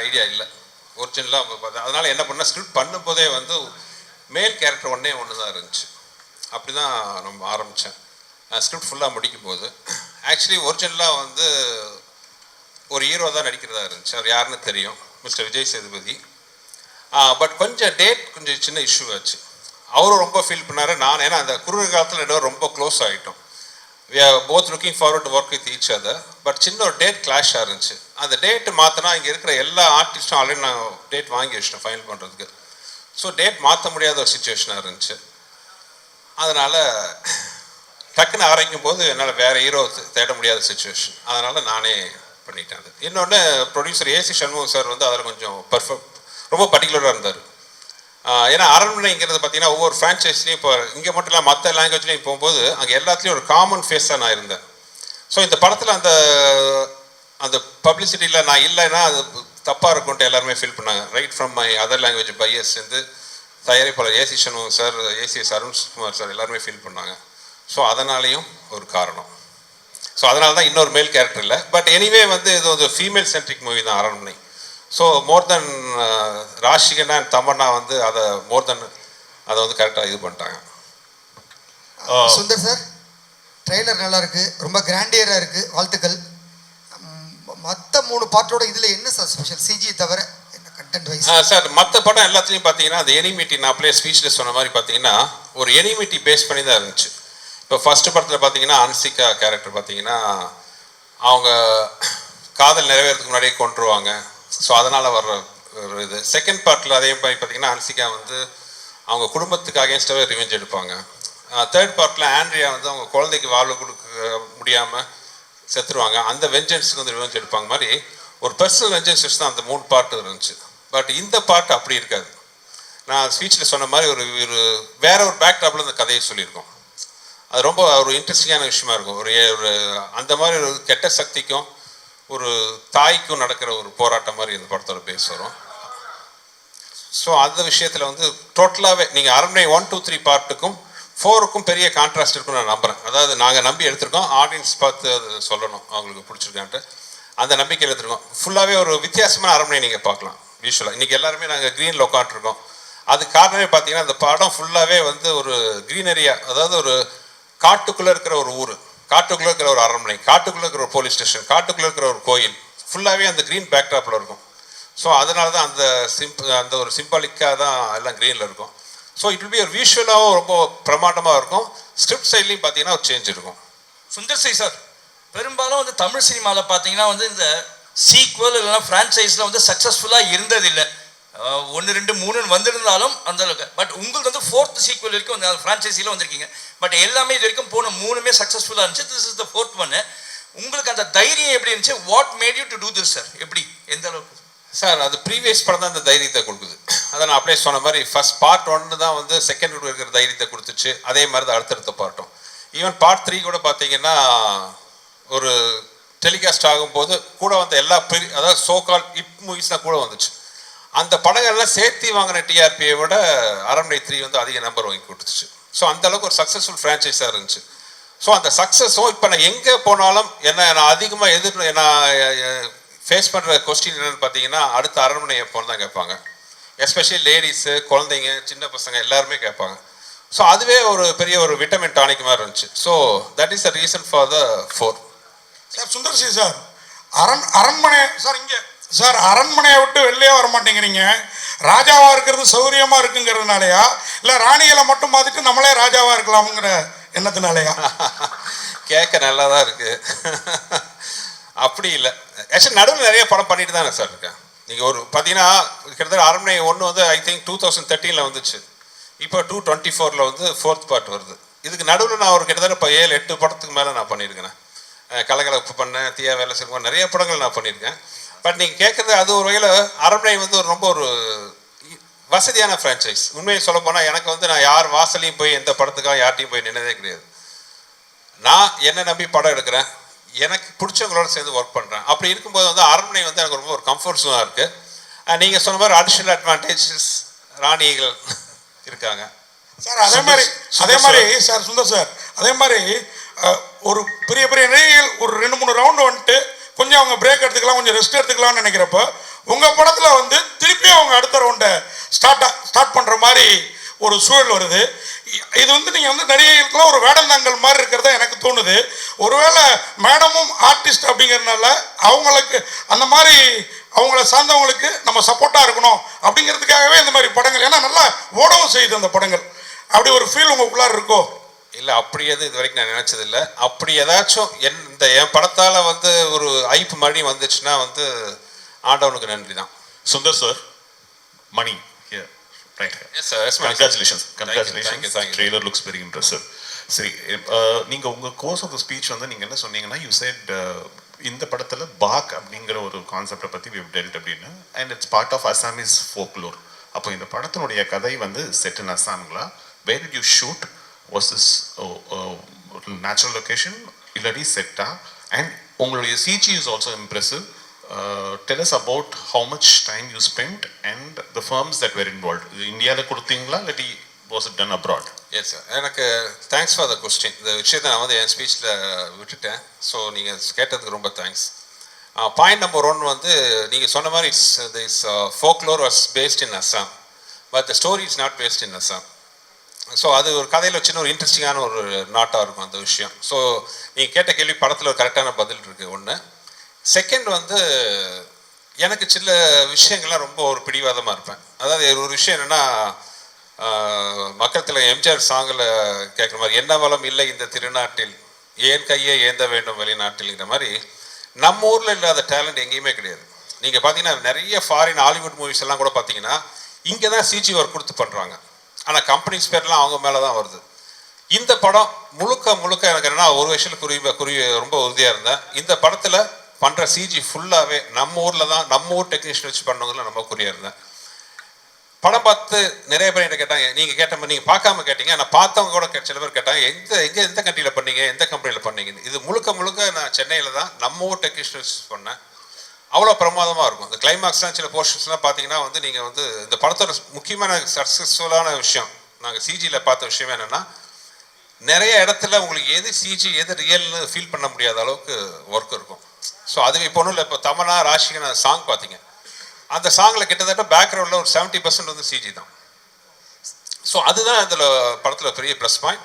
ஐடியா அவங்க ஒரிஜினலாக பார்த்தேன் அதனால் என்ன பண்ண ஸ்கிரிப்ட் பண்ணும்போதே வந்து மேல் கேரக்டர் ஒன்றே ஒன்று தான் இருந்துச்சு. அப்படி தான் நம்ம ஆரம்பித்தேன் ஸ்கிரிப்ட் ஃபுல்லாக முடிக்கும் போது ஆக்சுவலி ஒரிஜினலாக வந்து ஒரு ஹீரோ தான் நடிக்கிறதா இருந்துச்சு. அவர் யாருன்னு தெரியும். மிஸ்டர் விஜய் சேதுபதி. பட் கொஞ்சம் டேட் கொஞ்சம் சின்ன இஷ்யூ ஆச்சு. அவரும் ரொம்ப ஃபீல் பண்ணார். நான் ஏன்னா அந்த குறுகிய காலத்தில் ரெண்டு ரொம்ப க்ளோஸ் ஆகிட்டோம் we are both looking forward to work with each other but சின்ன ஒரு டேட் கிளாஷாக இருந்துச்சு. அந்த டேட் மாற்றினா இங்கே இருக்கிற எல்லா ஆர்டிஸ்ட்டும் ஆல்ரெடி நான் டேட் வாங்கி வச்சிட்டேன் ஃபைனல் பண்ணுறதுக்கு ஸோ டேட் மாற்ற முடியாத ஒரு சுச்சுவேஷனாக இருந்துச்சு. அதனால் டக்குன்னு ஆரம்பிக்கும் போது என்னால் வேறு ஹீரோ தேட முடியாத சுச்சுவேஷன் அதனால் நானே பண்ணிட்டேன் அது. இன்னொன்று ப்ரொடியூசர் ஏசி சண்முகம் சார் வந்து அதில் கொஞ்சம் பர்ஃபெக்ட் ரொம்ப பர்டிகுலராக இருந்தார். ஏன்னா அரண்மனைங்கிறது பார்த்தீங்கன்னா ஒவ்வொரு ஃப்ரான்ச்சைஸ்லையும் இப்போ இங்கே மட்டும் இல்லை மற்ற லாங்குவேஜ்லையும் போகும்போது அங்கே எல்லாத்துலேயும் ஒரு காமன் ஃபேஸாக நான் இருந்தேன். ஸோ இந்த படத்தில் அந்த அந்த பப்ளிசிட்டியில் நான் இல்லைன்னா அது தப்பாக இருக்கும்ட்டு எல்லாருமே ஃபீல் பண்ணாங்க. Right from my other language buyers வந்து தயாரிப்பாளர் AC Shanmugam sir ACS Arunkumar sir எல்லாருமே ஃபீல் பண்ணாங்க. ஸோ அதனாலேயும் ஒரு காரணம். ஸோ அதனால தான் இன்னொரு மேல் கேரக்டர் இல்லை பட் எனிவே வந்து இது ஒரு ஃபீமேல் சென்ட்ரிக் மூவி தான் Aranmanai. So more then Rashi Khanna and Tamannaah வந்து அதை மோர் தென் அதை வந்து கரெக்டாக இது பண்ணிட்டாங்க. சுந்தர் சார் ட்ரெய்லர் நல்லா இருக்கு ரொம்ப கிராண்டியராக இருக்கு வாழ்த்துக்கள். மற்ற மூணு பாட்டோட இதில் என்ன சார் ஸ்பெஷல் சிஜி தவிர சார் மற்ற படம் எல்லாத்துலேயும் பார்த்தீங்கன்னா அந்த எனிமிட்டி நான் அப்படியே ஸ்பீச்சில் சொன்ன மாதிரி பார்த்தீங்கன்னா ஒரு எனிமிட்டி பேஸ் பண்ணி தான் இருந்துச்சு. இப்போ ஃபர்ஸ்ட் படத்தில் பார்த்தீங்கன்னா அன்சிகா கேரக்டர் பார்த்தீங்கன்னா அவங்க காதல் நிறைவேறதுக்கு முன்னாடியே கொண்டுருவாங்க ஸோ அதனால் வர்ற ஒரு இது. செகண்ட் பார்ட்டில் அதே மாதிரி பார்த்தீங்கன்னா ஹன்சிகா வந்து அவங்க குடும்பத்துக்கு அகேன்ஸ்டாகவே ரிவெஞ்ச் எடுப்பாங்க. தேர்ட் பார்ட்டில் ஆண்ட்ரியா வந்து அவங்க குழந்தைக்கு வாழ்வு கொடுக்க முடியாமல் செத்துருவாங்க. அந்த வெஞ்சன்ஸுக்கு வந்து ரிவெஞ்ச் எடுப்பாங்க. மாதிரி ஒரு பர்சனல் வெஞ்சன்ஸ் தான் அந்த மூணு பார்ட் இருந்துச்சு. பட் இந்த பார்ட் அப்படி இருக்காது. நான் ஸ்பீச்சில் சொன்ன மாதிரி ஒரு ஒரு வேற ஒரு பேக்டாப்பில் அந்த கதையை சொல்லியிருக்கோம். அது ரொம்ப ஒரு இன்ட்ரெஸ்டிங்கான விஷயமா இருக்கும். ஒரு ஒரு அந்த மாதிரி ஒரு கெட்ட சக்திக்கும் ஒரு தாய்க்கும் நடக்கிற ஒரு போராட்டம் மாதிரி இந்த படத்தோட பேஸ் வரும் ஸோ அந்த விஷயத்தில் வந்து டோட்டலாகவே நீங்கள் அரண்மனை ஒன் டூ த்ரீ பார்ட்டுக்கும் ஃபோருக்கும் பெரிய கான்ட்ராஸ்ட் இருக்கும்னு நான் நம்புகிறேன் அதாவது நாங்கள் நம்பி எடுத்திருக்கோம் ஆடியன்ஸ் பார்த்து அது சொல்லணும் அவங்களுக்கு பிடிச்சிருக்கான்ட்டு. அந்த நம்பிக்கையில் எடுத்துருக்கோம். ஃபுல்லாகவே ஒரு வித்தியாசமான அரண்மனை நீங்கள் பார்க்கலாம் விஷுவலாக இன்றைக்கி எல்லாருமே நாங்கள் க்ரீனில் உட்காந்துருக்கோம் அது காரணமே பார்த்தீங்கன்னா அந்த படம் ஃபுல்லாகவே வந்து ஒரு க்ரீனரியா அதாவது ஒரு காட்டுக்குள்ளே இருக்கிற ஒரு ஊர். காட்டுக்குள்ளே இருக்கிற ஒரு அரண்மனை காட்டுக்குள்ளே இருக்கிற ஒரு போலீஸ் ஸ்டேஷன் காட்டுக்குள்ளே இருக்கிற ஒரு கோயில் ஃபுல்லாகவே அந்த க்ரீன் பேக்ட்ராப்பில் இருக்கும். ஸோ அதனால தான் அந்த சிம்ப் அந்த ஒரு சிம்பாலிக்காக தான் எல்லாம் க்ரீனில் இருக்கும். ஸோ இட் வில் பி ஒரு விஷுவலாகவும் ரொம்ப பிரமாண்டமாக இருக்கும். ஸ்கிரிப்ட் சைட்லையும் பார்த்தீங்கன்னா ஒரு சேஞ்ச் இருக்கும். சுந்தர் சி சார் பெரும்பாலும் வந்து தமிழ் சினிமாவில் பார்த்தீங்கன்னா வந்து இந்த சீக்வல் இல்லைன்னா ஃப்ரான்ச்சைஸில் வந்து சக்ஸஸ்ஃபுல்லாக இருந்ததில்லை. ஒன்று ரெண்டு மூணுன்னு வந்திருந்தாலும் அந்த அளவுக்கு. பட் உங்களுக்கு வந்து ஃபோர்த் சீக்வல் வரைக்கும் வந்து ஃப்ரான்ச்சைஸியில் வந்திருக்கீங்க. பட் எல்லாமே இது வரைக்கும் போன மூணுமே சக்ஸஸ்ஃபுல்லாக இருந்துச்சு. திஸ் இஸ் த ஃபோர்த் ஒன்று உங்களுக்கு அந்த தைரியம் எப்படி இருந்துச்சு? What made you to do this sir எப்படி? எந்த அளவுக்கு? சார் அது ப்ரீவியஸ் படம் தான் அந்த தைரியத்தை கொடுக்குது. அதை நான் அப்படியே சொன்ன மாதிரி ஃபர்ஸ்ட் பார்ட் ஒன்று தான் வந்து செகண்ட் இருக்கிற தைரியத்தை கொடுத்துச்சு. அதே மாதிரி தான் அடுத்தடுத்த பார்ட்டும் ஈவன் பார்ட் த்ரீ கூட பார்த்தீங்கன்னா ஒரு டெலிகாஸ்ட் ஆகும்போது கூட வந்த எல்லா பெரிய அதாவது சோகால் இப் மூவிஸ் தான் கூட வந்துச்சு. அந்த படங்கள்லாம் சேர்த்து வாங்கின டிஆர்பியை விட அரண்மனை த்ரீ வந்து அதிக நம்பர் வாங்கி கொடுத்துச்சு. ஸோ அந்த அளவுக்கு ஒரு சக்ஸஸ்ஃபுல் ஃப்ரான்ச்சைஸாக இருந்துச்சு. ஸோ அந்த சக்ஸஸும் இப்போ நான் எங்கே போனாலும் என்ன நான் அதிகமாக எதிர் நான் ஃபேஸ் பண்ணுற கொஸ்டின் என்னென்னு பார்த்தீங்கன்னா அடுத்த அரண்மனை எப்போன்னு தான் கேட்பாங்க. எஸ்பெஷலி லேடிஸு குழந்தைங்க சின்ன பசங்க எல்லாருமே கேட்பாங்க. ஸோ அதுவே ஒரு பெரிய ஒரு விட்டமின் டானிக் மாதிரி இருந்துச்சு. So that is a reason for the four sir Sundar C sir. அரண் அரண்மனை சார் இங்கே. சார் அரண்மனையை விட்டு வெளிலே வர மாட்டேங்கிறீங்க. ராஜாவா இருக்கிறது சௌரியமா இருக்குங்கிறதுனாலயா? இல்ல ராணிகளை மட்டும் பார்த்துட்டு நம்மளே ராஜாவா இருக்கலாம்ங்கிற எண்ணத்தினாலயா? கேட்க நல்லா தான் இருக்கு. அப்படி இல்லை. ஆக்சுவலி நடுவில் நிறைய படம் பண்ணிட்டு தானே சார் இருக்கேன் நீங்கள் ஒரு பார்த்தீங்கன்னா கிட்டத்தட்ட அரண்மனை ஒன்று வந்து ஐ திங்க் டூ தௌசண்ட் தேர்ட்டீனில் வந்துச்சு. இப்போ டூ டுவெண்ட்டி ஃபோரில் வந்து ஃபோர்த் பார்ட் வருது. இதுக்கு நடுவில் நான் ஒரு கிட்டத்தட்ட இப்போ ஏழு எட்டு படத்துக்கு மேலே நான் பண்ணியிருக்கேன் கலகலப்பு பண்ணேன் தீயா வேலை செய்வோம் நிறைய படங்கள் நான் பண்ணியிருக்கேன். பட் நீங்கள் கேட்குறது அது ஒரு வகையில் அரண்மனை வந்து ஒரு ரொம்ப ஒரு வசதியான ஃப்ரான்ச்சைஸ் உண்மையை சொல்ல போனால் எனக்கு வந்து நான் யார் வாசலையும் போய் எந்த படத்துக்காக யார்ட்டையும் போய் நின்னதே கிடையாது. நான் என்ன நம்பி படம் எடுக்கிறேன். எனக்கு பிடிச்சவங்களோட சேர்ந்து ஒர்க் பண்ணுறேன் அப்படி இருக்கும்போது வந்து அரண்மனை வந்து எனக்கு ரொம்ப ஒரு கம்ஃபர்ட் ஜோனாக இருக்குது நீங்கள் சொன்ன மாதிரி அடிஷ்னல் அட்வான்டேஜஸ் ராணிகள் இருக்காங்க. சார் அதே மாதிரி அதே மாதிரி சார். சுந்தர் சார் அதே மாதிரி ஒரு பெரிய பெரிய நடிகைகள் ஒரு ரெண்டு மூணு ரவுண்டு வந்துட்டு கொஞ்சம் அவங்க பிரேக் எடுத்துக்கலாம் கொஞ்சம் ரெஸ்ட் எடுத்துக்கலாம்னு நினைக்கிறப்ப உங்கள் படத்தில் வந்து திருப்பி அவங்க அடுத்த ரவுண்டை ஸ்டார்ட் ஸ்டார்ட் பண்ணுற மாதிரி ஒரு சூழல் வருது. இது வந்து நீங்கள் வந்து நடிகைகளுக்குலாம் ஒரு வேடந்தாங்கல் மாதிரி இருக்கிறதா எனக்கு தோணுது. ஒருவேளை மேடமும் ஆர்டிஸ்ட் அப்படிங்கிறதுனால அவங்களுக்கு அந்த மாதிரி அவங்கள சார்ந்தவங்களுக்கு நம்ம சப்போர்ட்டாக இருக்கணும் அப்படிங்கிறதுக்காகவே இந்த மாதிரி படங்கள் ஏன்னா நல்லா ஓடவும் செய்யுது அந்த படங்கள். அப்படி ஒரு ஃபீல் உங்களுக்குள்ளார் இருக்கோ? இல்லை அப்படி எது இது வரைக்கும் நான் நினச்சதில்லை. அப்படி ஏதாச்சும் என் இந்த என் படத்தால் வந்து ஒரு ஐப்பு மறுபடியும் வந்துச்சுன்னா வந்து ஆண்டவனுக்கு நன்றி தான். சுந்தர் சார் மணி ட்ரெய்லர் லுக்ஸ் வெரி இம்ப்ரெசிவ் சரி அஹ், நீங்க உங்க கோர்ஸ் ஆஃப் த ஸ்பீச் வந்து நீங்க என்ன சொன்னீங்கன்னா யூ செட் இந்த படத்துல பாக் அப்படிங்கிற ஒரு கான்செப்டை பத்தி வி டெல்ட் அப்படின்னு and it's part of Assamese folklore அப்போ இந்த படத்தினுடைய கதை வந்து set in அசாம்களா where you shoot versus is natural location இல்லாட்டி செட்டா அண்ட் உங்களுடைய CG is also impressive tell us about how much time you spent and the firms that were involved. இது இந்தியாவில் கொடுத்தீங்களா இல்லாட்டி was it done abroad yes sir எனக்கு thanks for the question இந்த விஷயத்தை நான் வந்து என் ஸ்பீச்சில் விட்டுட்டேன். ஸோ நீங்கள் கேட்டதுக்கு ரொம்ப தேங்க்ஸ் பாயிண்ட் நம்பர் ஒன் வந்து நீங்கள் சொன்ன மாதிரி it's it's folklore was based in Assam but the story is not based in Assam so அது ஒரு கதையில் சின்ன ஒரு இன்ட்ரெஸ்டிங்கான ஒரு நாட்டாக இருக்கும் அந்த விஷயம். ஸோ நீங்கள் கேட்ட கேள்வி படத்தில் ஒரு கரெக்டான பதில் இருக்குது ஒன்று செகண்ட் வந்து எனக்கு சில விஷயங்கள்லாம் ரொம்ப ஒரு பிடிவாதமாக இருப்பேன். அதாவது ஒரு விஷயம் என்னென்னா மக்கத்தில் எம்ஜிஆர் சாங்கில் கேட்குற மாதிரி என்ன வளம் இல்லை இந்த திருநாட்டில் ஏன் கையை ஏந்த வேண்டும் வெளிநாட்டில்ங்கிற மாதிரி நம்ம ஊரில் இல்லாத டேலண்ட் எங்கேயுமே கிடையாது. நீங்கள் பார்த்தீங்கன்னா நிறைய ஃபாரின் ஹாலிவுட் மூவிஸ் எல்லாம் கூட பார்த்தீங்கன்னா இங்கே தான் சிஜி ஒர்க் கொடுத்து பண்ணுறாங்க ஆனால் கம்பெனிஸ் பேர்லாம் அவங்க மேலே தான் வருது. இந்த படம் முழுக்க முழுக்க எனக்கு என்னென்னா ஒரு விஷயத்தில் குறி குறி ரொம்ப உறுதியாக இருந்தேன். இந்த படத்தில் பண்ணுற சிஜி ஃபுல்லாகவே நம்ம ஊரில் தான் நம்ம ஊர் டெக்னீஷியன் வச்சு பண்ணவங்கள நம்ம குறியாக இருந்தேன். படம் பார்த்து நிறைய பேர் என்கிட்ட கேட்டாங்க நீங்கள் கேட்ட மாதிரி நீங்கள் பார்க்காம கேட்டீங்க. நான் பார்த்தவங்க கூட சில பேர் கேட்டாங்க எந்த எங்கே எந்த கண்ட்ரியில் பண்ணீங்க? எந்த கம்பெனியில் பண்ணீங்கன்னு? இது முழுக்க முழுக்க நான் சென்னையில் தான் நம்ம ஊர் டெக்னீஷியன் வச்சு பண்ணேன். அவ்வளோ பிரமாதமாக இருக்கும். இந்த கிளைமேக்ஸ்லாம் சில போர்ஷன்ஸ்லாம் பார்த்தீங்கன்னா வந்து நீங்கள் வந்து இந்த படத்தோட முக்கியமான சக்ஸஸ்ஃபுல்லான விஷயம் நாங்கள் சிஜியில் பார்த்த விஷயம் என்னென்னா நிறைய இடத்துல உங்களுக்கு எது சிஜி எது ரியல்னு ஃபீல் பண்ண முடியாத அளவுக்கு ஒர்க் இருக்கும். ஸோ அது இப்போ ஒன்றும் இல்லை இப்போ தமனா ராஷிகன சாங் பார்த்தீங்க அந்த சாங்கில் கிட்டத்தட்ட பேக்ரவுண்டில் ஒரு செவன்ட்டி பர்சன்ட் வந்து சிஜி தான். ஸோ அதுதான் இதில் படத்தில் பெரிய ப்ளஸ் பாயிண்ட்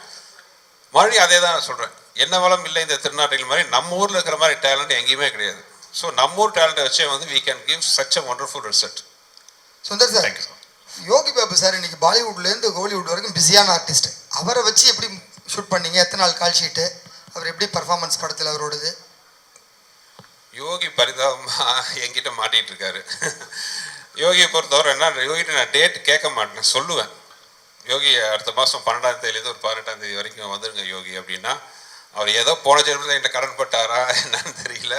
மறுபடியும் அதே தான் நான் சொல்கிறேன் என்ன வளம் இல்லை இந்த திருநாட்டில் மாதிரி நம்ம ஊரில் இருக்கிற மாதிரி டேலண்ட் எங்கேயுமே கிடையாது. ஸோ நம்ம ஊர் டேலண்ட்டை வச்சே வந்து we can give such a wonderful result. Sundar sir thank you sir Yogi Babu sir இன்னைக்கு பாலிவுட்லேருந்து கோலிவுட் வரைக்கும் பிஸியான ஆர்டிஸ்ட் அவரை வச்சு எப்படி ஷூட் பண்ணீங்க? எத்தனை நாள் கால் ஷீட்டு அவர் எப்படி பர்ஃபார்மன்ஸ் படத்தில் அவரோடது யோகி பரிதாபமா என்கிட்ட மாட்டிட்டு இருக்காரு. யோகியை பொறுத்தவரை என்ன யோகிட்ட நான் டேட் கேட்க மாட்டேன் சொல்லுவேன். யோகி அடுத்த மாதம் பன்னெண்டாம் தேதியிலேருந்து ஒரு பதினெட்டாம் தேதி வரைக்கும் வந்துருங்க யோகி அப்படின்னா அவர் ஏதோ போன ஜென்மத்தில் என்கிட்ட கடன் பட்டாரா என்னன்னு தெரியல.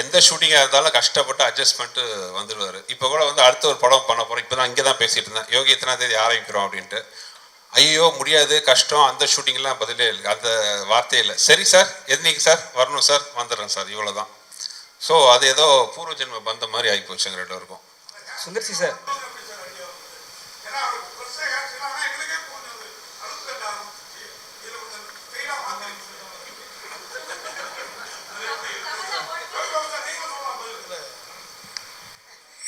எந்த ஷூட்டிங்காக இருந்தாலும் கஷ்டப்பட்டு அட்ஜஸ்ட் பண்ணிட்டு வந்துடுவார். இப்போ கூட வந்து அடுத்த ஒரு படம் பண்ண போகிறோம் இப்போ தான் இங்கே தான் பேசிகிட்டு இருந்தேன். யோகி எத்தனாம் தேதி ஆரம்பிக்கிறோம் அப்படின்ட்டு. ஐயோ முடியாது கஷ்டம். அந்த ஷூட்டிங்லாம் பதிலே இல்லை. அந்த வார்த்தையே இல்லை. சரி சார் என்னைக்கு சார் வரணும் சார் வந்துடுறேன் சார் இவ்வளோ தான் ஸோ அது ஏதோ பூர்வ ஜென்ம பந்த மாதிரி ஆகி போச்சுங்க ரெண்டு இருக்கும் சுந்தர்சி சார்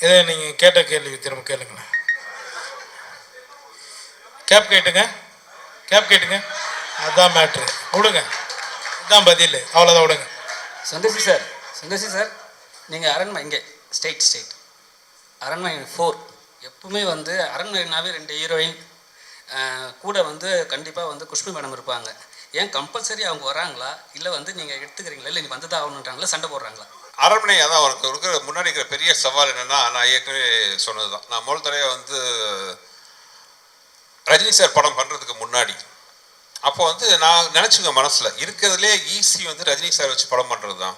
இதை நீங்கள் கேட்ட கேள்வி திரும்ப கேளுங்களேன். கேப் கேட்டுங்க. கேப் கேட்டுங்க. அதுதான் மேட்ரு விடுங்க. இதுதான் பதில். அவ்வளோதான் விடுங்க. சந்தோஷி சார் சந்தோஷி சார் நீங்கள் அரண்மை இங்கே ஸ்டேட் ஸ்டேட் அரண்மை ஃபோர் எப்பவுமே வந்து அரண்மனைனாவே ரெண்டு ஹீரோயின் கூட வந்து கண்டிப்பாக வந்து குஷ்பு மேடம் இருப்பாங்க. ஏன் கம்பல்சரி அவங்க வராங்களா? இல்லை வந்து நீங்கள் எடுத்துக்கிறீங்களா? இல்லை நீ வந்து தான் ஆகணுன்றாங்களா சண்டை போடுறாங்களா? அரண்மனை அதான் அவருக்கு இருக்கிற முன்னாடி இருக்கிற பெரிய சவால் என்னென்னா நான் ஏற்கனவே சொன்னது தான் நான் முதல் தடவை வந்து ரஜினி சார் படம் பண்ணுறதுக்கு முன்னாடி. அப்போ வந்து நான் நினச்சிங்க மனசில் இருக்கிறதுலே ஈஸி வந்து ரஜினி சார் வச்சு படம் பண்ணுறது தான்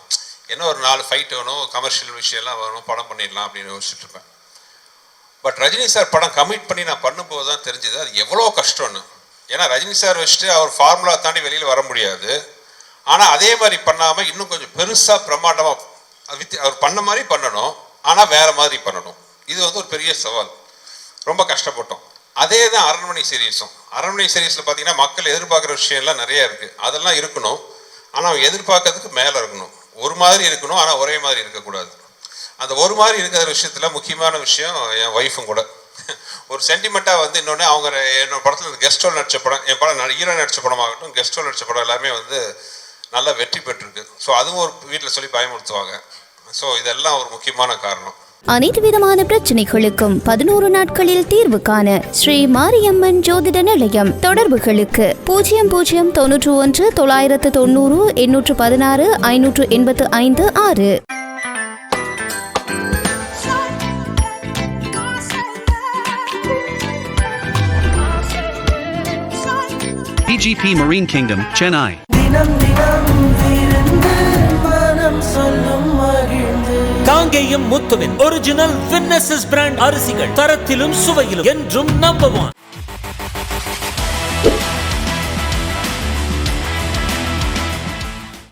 என்ன ஒரு நாலு ஃபைட் வேணும் கமர்ஷியல் விஷயம்லாம் வரணும் படம் பண்ணிடலாம் அப்படின்னு யோசிச்சுட்டு இருப்பேன். பட் ரஜினி சார் படம் கமிட் பண்ணி நான் பண்ணும்போது தான் தெரிஞ்சது அது எவ்வளோ கஷ்டம்னு. ஏன்னா ரஜினி சார் வச்சுட்டு அவர் ஃபார்முலா தாண்டி வெளியில் வர முடியாது. ஆனால் அதே மாதிரி பண்ணாமல் இன்னும் கொஞ்சம் பெருசாக பிரம்மாண்டமாக வித் அவர் பண்ண மாதிரி பண்ணணும் ஆனால் வேற மாதிரி பண்ணணும். இது வந்து ஒரு பெரிய சவால். ரொம்ப கஷ்டப்பட்டோம். அதே தான் அரண்மனை சீரீஸும் அரண்மனை சீரீஸில் பார்த்தீங்கன்னா மக்கள் எதிர்பார்க்குற விஷயம்லாம் நிறைய இருக்குது அதெல்லாம் இருக்கணும். ஆனால் எதிர்பார்க்கறதுக்கு மேலே இருக்கணும். ஒரு மாதிரி இருக்கணும் ஆனால் ஒரே மாதிரி இருக்கக்கூடாது. அந்த ஒரு மாதிரி இருக்கிற விஷயத்தில் முக்கியமான விஷயம் என் ஒய்ஃபும் கூட. ஒரு சென்டிமெண்ட்டாக வந்து இன்னொன்று அவங்க என்னோட படத்தில் கெஸ்ட் ரோல் நடித்த படம் என் படம் ஹீரோ நடித்த படமாகட்டும் கெஸ்ட் ரோல் நடித்த படம் எல்லாமே வந்து நல்லா வெற்றி பெற்றிருக்கு. ஸோ அதுவும் ஒரு வீட்டில் சொல்லி பயமுறுத்துவாங்க. ஸோ இதெல்லாம் ஒரு முக்கியமான காரணம். அனைத்து விதமான பிரச்சனைகளுக்கும் பதினோரு நாட்களில் தீர்வு காண ஸ்ரீ மாரியம்மன் ஜோதிட நிலையம் தொடர்புகளுக்கு பூஜ்ஜியம் பூஜ்ஜியம் தொன்னூற்று ஒன்று தொள்ளாயிரத்து தொண்ணூறு எண்ணூற்று பதினாறு ஐநூற்று எண்பத்து ஐந்து ஆறு. PGP Marine Kingdom, Chennai. Kangeyam முத்துவின் original வின்னசஸ் பிராண்ட் அரிசிகள் தரத்திலும் சுவையிலும் என்றும் நம்பர் ஒன்